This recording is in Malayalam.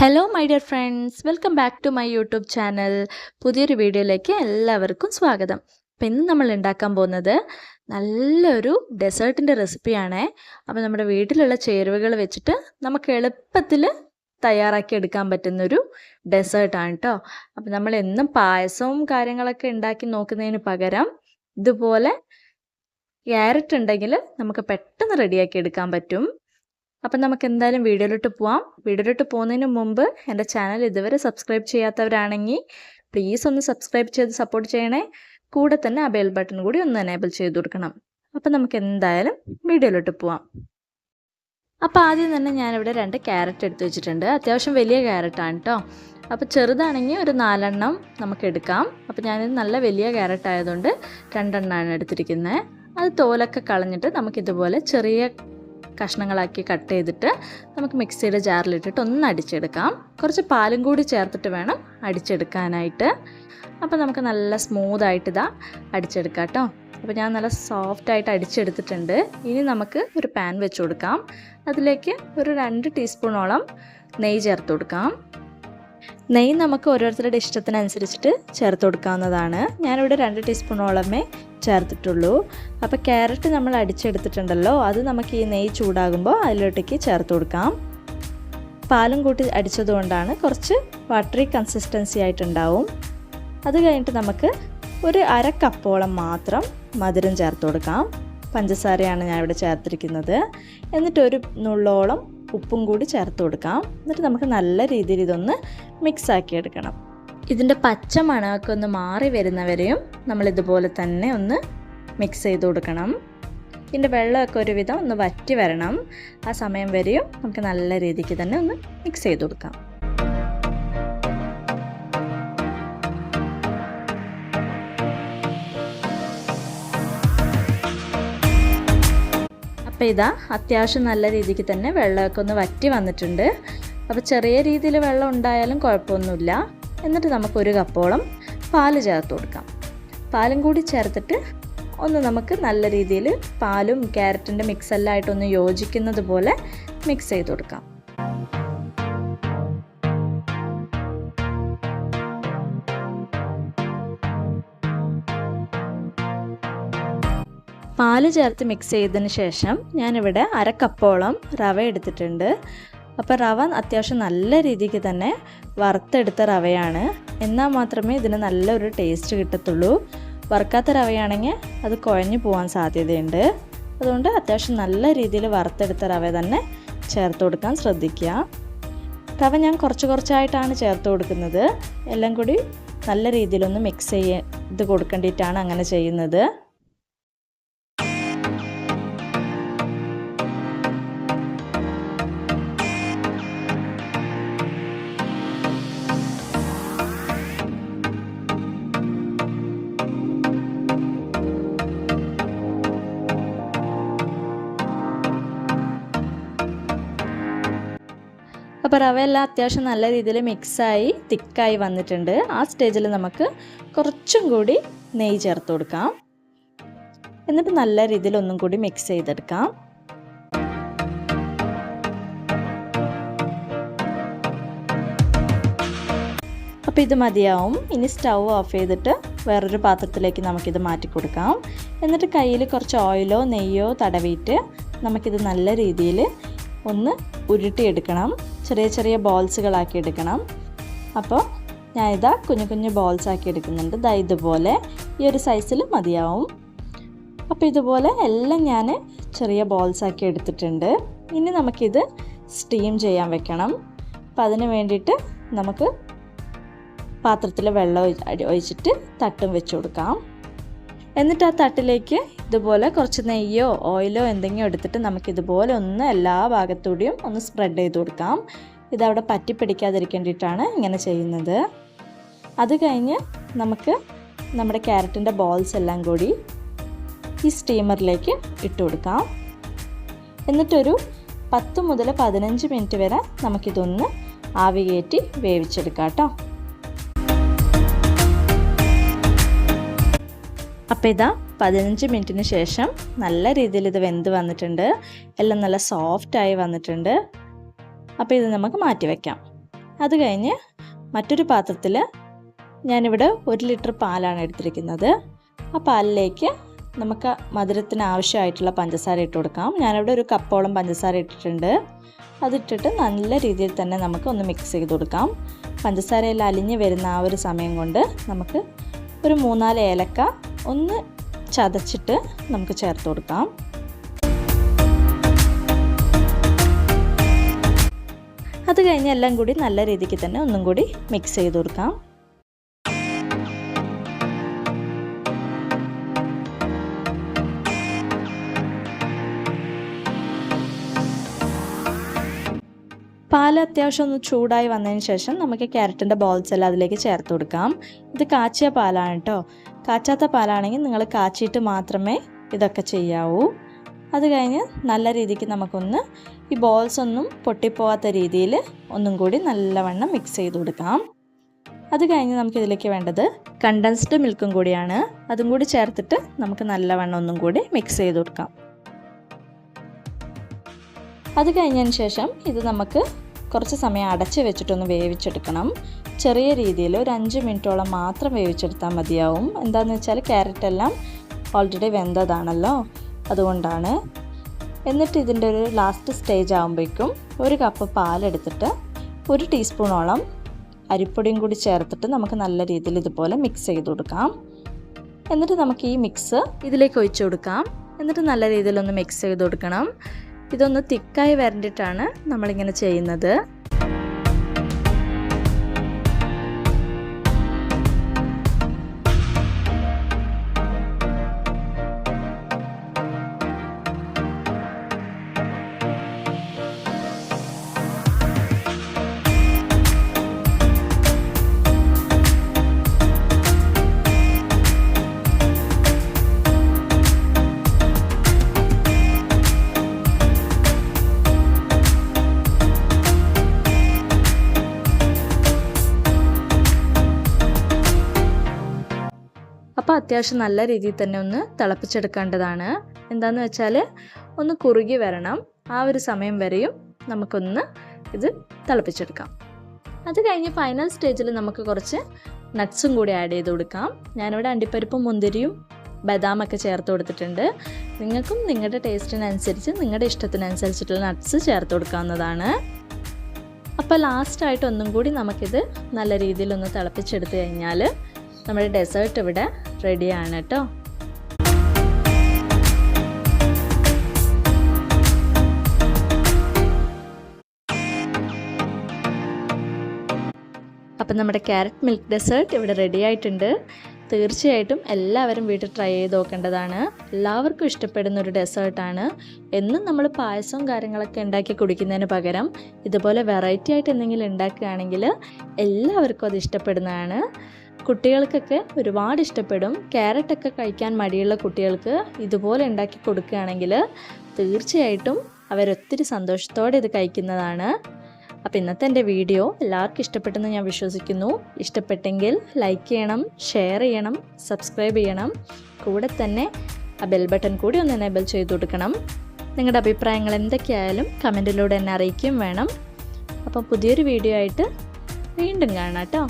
Hello my dear friends welcome back to my YouTube channel പുതിയൊരു വീഡിയോയിലേക്ക് എല്ലാവർക്കും സ്വാഗതം. അപ്പം ഇന്ന് നമ്മൾ ഉണ്ടാക്കാൻ പോകുന്നത് നല്ലൊരു ഡെസേർട്ടിന്റെ റെസിപ്പിയാണേ. അപ്പോൾ നമ്മുടെ വീട്ടിലുള്ള ചേരുവകൾ വെച്ചിട്ട് നമുക്ക് എളുപ്പത്തിൽ തയ്യാറാക്കി എടുക്കാൻ പറ്റുന്നൊരു ഡെസേർട്ടാണ് കേട്ടോ അപ്പോൾ നമ്മൾ എന്നും പായസവും കാര്യങ്ങളൊക്കെ ഉണ്ടാക്കി നോക്കുന്നതിന് പകരം ഇതുപോലെ ക്യാരറ്റ് ഉണ്ടെങ്കിൽ നമുക്ക് പെട്ടെന്ന് റെഡിയാക്കി എടുക്കാൻ പറ്റും. അപ്പം നമുക്ക് എന്തായാലും വീഡിയോയിലോട്ട് പോവാം. വീഡിയോയിലോട്ട് പോകുന്നതിന് മുമ്പ് എന്റെ ചാനൽ ഇതുവരെ സബ്സ്ക്രൈബ് ചെയ്യാത്തവരാണെങ്കിൽ പ്ലീസ് ഒന്ന് സബ്സ്ക്രൈബ് ചെയ്ത് സപ്പോർട്ട് ചെയ്യണേ. കൂടെ തന്നെ ആ ബെൽ ബട്ടൺ കൂടി ഒന്ന് എനേബിൾ ചെയ്ത് കൊടുക്കണം. അപ്പം നമുക്ക് എന്തായാലും വീഡിയോയിലോട്ട് പോവാം. അപ്പോൾ ആദ്യം തന്നെ ഞാനിവിടെ രണ്ട് ക്യാരറ്റ് എടുത്ത് വെച്ചിട്ടുണ്ട്. അത്യാവശ്യം വലിയ ക്യാരറ്റാണ് കേട്ടോ അപ്പോൾ ചെറുതാണെങ്കിൽ ഒരു നാലെണ്ണം നമുക്ക് എടുക്കാം. അപ്പോൾ ഞാനിത് നല്ല വലിയ ക്യാരറ്റ് ആയതുകൊണ്ട് രണ്ടെണ്ണമാണ് എടുത്തിരിക്കുന്നത് അത് തോലൊക്കെ കളഞ്ഞിട്ട് നമുക്കിതുപോലെ ചെറിയ കഷ്ണങ്ങളാക്കി കട്ട് ചെയ്തിട്ട് നമുക്ക് മിക്സിയുടെ ജാറിലിട്ടിട്ട് ഒന്ന് അടിച്ചെടുക്കാം. കുറച്ച് പാലും കൂടി ചേർത്തിട്ട് വേണം അടിച്ചെടുക്കാനായിട്ട്. അപ്പോൾ നമുക്ക് നല്ല സ്മൂത്തായിട്ട് ഇതാ അടിച്ചെടുക്കാം കേട്ടോ. അപ്പോൾ ഞാൻ നല്ല സോഫ്റ്റായിട്ട് അടിച്ചെടുത്തിട്ടുണ്ട്. ഇനി നമുക്ക് ഒരു പാൻ വെച്ച് കൊടുക്കാം. അതിലേക്ക് ഒരു രണ്ട് ടീസ്പൂണോളം നെയ്യ് ചേർത്ത് കൊടുക്കാം. നെയ്യ് നമുക്ക് ഓരോരുത്തരുടെ ഇഷ്ടത്തിനനുസരിച്ചിട്ട് ചേർത്ത് കൊടുക്കാവുന്നതാണ്. ഞാനിവിടെ രണ്ട് ടീസ്പൂണോളമേ ചേർത്തിട്ടുള്ളൂ. അപ്പോൾ ക്യാരറ്റ് നമ്മൾ അടിച്ചെടുത്തിട്ടുണ്ടല്ലോ അത് നമുക്ക് ഈ നെയ്യ് ചൂടാകുമ്പോൾ അതിലോട്ടേക്ക് ചേർത്ത് കൊടുക്കാം. പാലും കൂട്ടി അടിച്ചതുകൊണ്ടാണ് കുറച്ച് വാട്ടറി കൺസിസ്റ്റൻസി ആയിട്ടുണ്ടാവും. അത് കഴിഞ്ഞിട്ട് നമുക്ക് ഒരു അര കപ്പോളം മാത്രം മധുരം ചേർത്ത് കൊടുക്കാം. പഞ്ചസാരയാണ് ഞാൻ ഇവിടെ ചേർത്തിരിക്കുന്നത്. എന്നിട്ട് ഒരു നുള്ളോളം ഉപ്പും കൂടി ചേർത്ത് കൊടുക്കാം. എന്നിട്ട് നമുക്ക് നല്ല രീതിയിൽ ഇതൊന്ന് മിക്സ് ആക്കി എടുക്കണം. ഇതിന്റെ പച്ച മണമൊക്കെ ഒന്ന് മാറി വരുന്നവരെയും നമ്മൾ ഇതുപോലെ തന്നെ ഒന്ന് മിക്സ് ചെയ്ത് കൊടുക്കണം. ഇതിന്റെ വെള്ളമൊക്കെ ഒരുവിധം ഒന്ന് വറ്റി വരണം. ആ സമയം വരെയും നമുക്ക് നല്ല രീതിക്ക് തന്നെ ഒന്ന് മിക്സ് ചെയ്ത് കൊടുക്കാം. അപ്പോൾ ഇതാ അത്യാവശ്യം നല്ല രീതിക്ക് തന്നെ വെള്ളമൊക്കെ ഒന്ന് വറ്റി വന്നിട്ടുണ്ട്. അപ്പോൾ ചെറിയ രീതിയിൽ വെള്ളം ഉണ്ടായാലും കുഴപ്പമൊന്നുമില്ല. എന്നിട്ട് നമുക്കൊരു കപ്പോളം പാൽ ചേർത്ത് കൊടുക്കാം. പാലും കൂടി ചേർത്തിട്ട് ഒന്ന് നമുക്ക് നല്ല രീതിയിൽ പാലും ക്യാരറ്റിന്റെ മിക്സ് എല്ലാം ആയിട്ടൊന്ന് യോജിക്കുന്നത് പോലെ മിക്സ് ചെയ്ത് കൊടുക്കാം. പാൽ ചേർത്ത് മിക്സ് ചെയ്തതിന് ശേഷം ഞാനിവിടെ അര കപ്പോളം റവ എടുത്തിട്ടുണ്ട്. അപ്പോൾ റവ അത്യാവശ്യം നല്ല രീതിക്ക് തന്നെ വറുത്തെടുത്ത റവയാണ്. എന്നാൽ മാത്രമേ ഇതിന് നല്ലൊരു ടേസ്റ്റ് കിട്ടത്തുള്ളൂ. വറുക്കാത്ത റവയാണെങ്കിൽ അത് കുഴഞ്ഞു പോകാൻ സാധ്യതയുണ്ട്. അതുകൊണ്ട് അത്യാവശ്യം നല്ല രീതിയിൽ വറുത്തെടുത്ത റവ തന്നെ ചേർത്ത് കൊടുക്കാൻ ശ്രദ്ധിക്കുക. റവ ഞാൻ കുറച്ച് കുറച്ചായിട്ടാണ് ചേർത്ത് കൊടുക്കുന്നത്. എല്ലാം കൂടി നല്ല രീതിയിലൊന്ന് മിക്സ് ചെയ്ത് കൊടുക്കേണ്ടിയിട്ടാണ് അങ്ങനെ ചെയ്യുന്നത്. അപ്പോൾ റവ എല്ലാം അത്യാവശ്യം നല്ല രീതിയിൽ മിക്സായി തിക്കായി വന്നിട്ടുണ്ട്. ആ സ്റ്റേജിൽ നമുക്ക് കുറച്ചും കൂടി നെയ്യ് ചേർത്ത് കൊടുക്കാം. എന്നിട്ട് നല്ല രീതിയിൽ ഒന്നും കൂടി മിക്സ് ചെയ്തെടുക്കാം. അപ്പോൾ ഇത് മതിയാവും. ഇനി സ്റ്റൗ ഓഫ് ചെയ്തിട്ട് വേറൊരു പാത്രത്തിലേക്ക് നമുക്കിത് മാറ്റി കൊടുക്കാം. എന്നിട്ട് കയ്യിൽ കുറച്ച് ഓയിലോ നെയ്യോ തടവിയിട്ട് നമുക്കിത് നല്ല രീതിയിൽ ഒന്ന് ഉരുട്ടിയെടുക്കണം. ചെറിയ ചെറിയ ബോൾസുകളാക്കി എടുക്കണം. അപ്പോൾ ഞാൻ ഇതാ കുഞ്ഞു കുഞ്ഞു ബോൾസ് ആക്കി എടുക്കുന്നുണ്ട്. ദാ ഇതുപോലെ ഈ ഒരു സൈസിൽ മതിയാവും. അപ്പോൾ ഇതുപോലെ എല്ലാം ഞാൻ ചെറിയ ബോൾസ് ആക്കി എടുത്തിട്ടുണ്ട്. ഇനി നമുക്കിത് സ്റ്റീം ചെയ്യാൻ വെക്കണം. അപ്പം അതിന് വേണ്ടിയിട്ട് നമുക്ക് പാത്രത്തിൽ വെള്ളം ഒഴിച്ചിട്ട് തട്ടും വെച്ച് കൊടുക്കാം. എന്നിട്ട് ആ തട്ടിലേക്ക് ഇതുപോലെ കുറച്ച് നെയ്യോ ഓയിലോ എന്തെങ്കിലും എടുത്തിട്ട് നമുക്ക് ഇതുപോലെ ഒന്ന് എല്ലാ ഭാഗത്തൂടെയും ഒന്ന് സ്പ്രെഡ് ചെയ്ത് കൊടുക്കാം. ഇതവിടെ പറ്റി പിടിക്കാതിരിക്കേണ്ടിയിട്ടാണ് ഇങ്ങനെ ചെയ്യുന്നത്. അത് കഴിഞ്ഞ് നമുക്ക് നമ്മുടെ ക്യാരറ്റിന്റെ ബോൾസ് എല്ലാം കൂടി ഈ സ്റ്റീമറിലേക്ക് ഇട്ട് കൊടുക്കാം. എന്നിട്ടൊരു പത്ത് മുതൽ പതിനഞ്ച് മിനിറ്റ് വരെ നമുക്കിതൊന്ന് ആവി കയറ്റി വേവിച്ചെടുക്കാം കേട്ടോ. അപ്പോൾ ഇതാ പതിനഞ്ച് മിനിറ്റിന് ശേഷം നല്ല രീതിയിൽ ഇത് വെന്ത് വന്നിട്ടുണ്ട്. എല്ലാം നല്ല സോഫ്റ്റായി വന്നിട്ടുണ്ട്. അപ്പോൾ ഇത് നമുക്ക് മാറ്റി വയ്ക്കാം അത് കഴിഞ്ഞ് മറ്റൊരു പാത്രത്തിൽ ഞാനിവിടെ ഒരു ലിറ്റർ പാലാണ് എടുത്തിരിക്കുന്നത്. ആ പാലിലേക്ക് നമുക്ക് മധുരത്തിന് ആവശ്യമായിട്ടുള്ള പഞ്ചസാര ഇട്ട് കൊടുക്കാം. ഞാനിവിടെ ഒരു കപ്പോളം പഞ്ചസാര ഇട്ടിട്ടുണ്ട്. അതിട്ടിട്ട് നല്ല രീതിയിൽ തന്നെ നമുക്ക് ഒന്ന് മിക്സ് ചെയ്ത് കൊടുക്കാം. പഞ്ചസാരയിൽ അലിഞ്ഞ് വരുന്ന ആ ഒരു സമയം കൊണ്ട് നമുക്ക് ഒരു മൂന്നാൽ ഏലക്ക ഒന്ന് ചതച്ചിട്ട് നമുക്ക് ചേർത്ത് കൊടുക്കാം. അത് കഴിഞ്ഞ് എല്ലാം കൂടി നല്ല രീതിക്ക് തന്നെ ഒന്നും കൂടി മിക്സ് ചെയ്ത് കൊടുക്കാം. പാൽ അത്യാവശ്യം ഒന്ന് ചൂടായി വന്നതിന് ശേഷം നമുക്ക് ക്യാരറ്റിന്റെ ബോൾസ് എല്ലാം അതിലേക്ക് ചേർത്ത് കൊടുക്കാം. ഇത് കാച്ചിയ പാലാണ് കേട്ടോ. കാച്ചാത്ത പാലാണെങ്കിൽ നിങ്ങൾ കാച്ചിയിട്ട് മാത്രമേ ഇതൊക്കെ ചെയ്യാവൂ. അത് കഴിഞ്ഞ് നല്ല രീതിക്ക് നമുക്കൊന്ന് ഈ ബോൾസ് ഒന്നും പൊട്ടിപ്പോവാത്ത രീതിയിൽ ഒന്നും കൂടി നല്ലവണ്ണം മിക്സ് ചെയ്ത് കൊടുക്കാം. അത് കഴിഞ്ഞ് നമുക്ക് ഇതിലേക്ക് വേണ്ടത് കണ്ടൻസ്ഡ് മിൽക്കും കൂടിയാണ്. അതും കൂടി ചേർത്തിട്ട് നമുക്ക് നല്ലവണ്ണം ഒന്നും കൂടി മിക്സ് ചെയ്ത് കൊടുക്കാം. അത് കഴിഞ്ഞതിന് ശേഷം ഇത് നമുക്ക് കുറച്ച് സമയം അടച്ച് വെച്ചിട്ടൊന്ന് വേവിച്ചെടുക്കണം. ചെറിയ രീതിയിൽ ഒരു അഞ്ച് മിനിറ്റോളം മാത്രം വേവിച്ചെടുത്താൽ മതിയാവും. എന്താണെന്ന് വെച്ചാൽ ക്യാരറ്റ് എല്ലാം ഓൾറെഡി വെന്തതാണല്ലോ. അതുകൊണ്ടാണ്. എന്നിട്ട് ഇതിന്റെ ഒരു ലാസ്റ്റ് സ്റ്റേജ് ആകുമ്പോഴേക്കും ഒരു കപ്പ് പാലെടുത്തിട്ട് ഒരു ടീസ്പൂണോളം അരിപ്പൊടിയും കൂടി ചേർത്തിട്ട് നമുക്ക് നല്ല രീതിയിൽ ഇതുപോലെ മിക്സ് ചെയ്ത് കൊടുക്കാം. എന്നിട്ട് നമുക്ക് ഈ മിക്സ് ഇതിലേക്ക് ഒഴിച്ചു കൊടുക്കാം. എന്നിട്ട് നല്ല രീതിയിലൊന്ന് മിക്സ് ചെയ്ത് കൊടുക്കണം. ഇതൊന്ന് തിക്കായി വരണ്ടിട്ടാണ് നമ്മളിങ്ങനെ ചെയ്യുന്നത്. അപ്പോൾ അത്യാവശ്യം നല്ല രീതിയിൽ തന്നെ ഒന്ന് തിളപ്പിച്ചെടുക്കേണ്ടതാണ്. എന്താണെന്ന് വെച്ചാൽ ഒന്ന് കുറുകി വരണം. ആ ഒരു സമയം വരെയും നമുക്കൊന്ന് ഇത് തിളപ്പിച്ചെടുക്കാം. അത് കഴിഞ്ഞ് ഫൈനൽ സ്റ്റേജിൽ നമുക്ക് കുറച്ച് നട്ട്സും കൂടി ആഡ് ചെയ്ത് കൊടുക്കാം. ഞാനിവിടെ അണ്ടിപ്പരിപ്പും മുന്തിരിയും ബദാമൊക്കെ ചേർത്ത് കൊടുത്തിട്ടുണ്ട്. നിങ്ങൾക്കും നിങ്ങളുടെ ടേസ്റ്റിനനുസരിച്ച് നിങ്ങളുടെ ഇഷ്ടത്തിനനുസരിച്ചിട്ടുള്ള നട്ട്സ് ചേർത്ത് കൊടുക്കാവുന്നതാണ്. അപ്പോൾ ലാസ്റ്റായിട്ട് ഒന്നും കൂടി നമുക്കിത് നല്ല രീതിയിലൊന്ന് തിളപ്പിച്ചെടുത്ത് കഴിഞ്ഞാൽ നമ്മുടെ ഡെസേർട്ട് ഇവിടെ റെഡിയാണ് കേട്ടോ. അപ്പം നമ്മുടെ ക്യാരറ്റ് മിൽക്ക് ഡെസേർട്ട് ഇവിടെ റെഡി ആയിട്ടുണ്ട്. തീർച്ചയായിട്ടും എല്ലാവരും വീട്ടിൽ ട്രൈ ചെയ്ത് നോക്കേണ്ടതാണ്. എല്ലാവർക്കും ഇഷ്ടപ്പെടുന്ന ഒരു ഡെസേർട്ടാണ് എന്നും നമ്മൾ പായസവും കാര്യങ്ങളൊക്കെ ഉണ്ടാക്കി കുടിക്കുന്നതിന് പകരം ഇതുപോലെ വെറൈറ്റി ആയിട്ട് എന്തെങ്കിലും ഉണ്ടാക്കുകയാണെങ്കിൽ എല്ലാവർക്കും അത് ഇഷ്ടപ്പെടുന്നതാണ്. കുട്ടികൾക്കൊക്കെ ഒരുപാട് ഇഷ്ടപ്പെടും. ക്യാരറ്റൊക്കെ കഴിക്കാൻ മടിയുള്ള കുട്ടികൾക്ക് ഇതുപോലെ ഉണ്ടാക്കി കൊടുക്കുകയാണെങ്കിൽ തീർച്ചയായിട്ടും അവരൊത്തിരി സന്തോഷത്തോടെ ഇത് കഴിക്കുന്നതാണ്. അപ്പോൾ ഇന്നത്തെ എന്റെ വീഡിയോ എല്ലാവർക്കും ഇഷ്ടപ്പെട്ടെന്ന് ഞാൻ വിശ്വസിക്കുന്നു. ഇഷ്ടപ്പെട്ടെങ്കിൽ ലൈക്ക് ചെയ്യണം ഷെയർ ചെയ്യണം സബ്സ്ക്രൈബ് ചെയ്യണം. കൂടെ തന്നെ ആ ബെൽ ബട്ടൺ കൂടി ഒന്ന് എനേബിൾ ചെയ്ത് കൊടുക്കണം. നിങ്ങളുടെ അഭിപ്രായങ്ങൾ എന്തൊക്കെയായാലും കമന്റിലൂടെ എന്നെ അറിയിക്കുകയും വേണം. അപ്പോൾ പുതിയൊരു വീഡിയോ ആയിട്ട് വീണ്ടും കാണാം കേട്ടോ.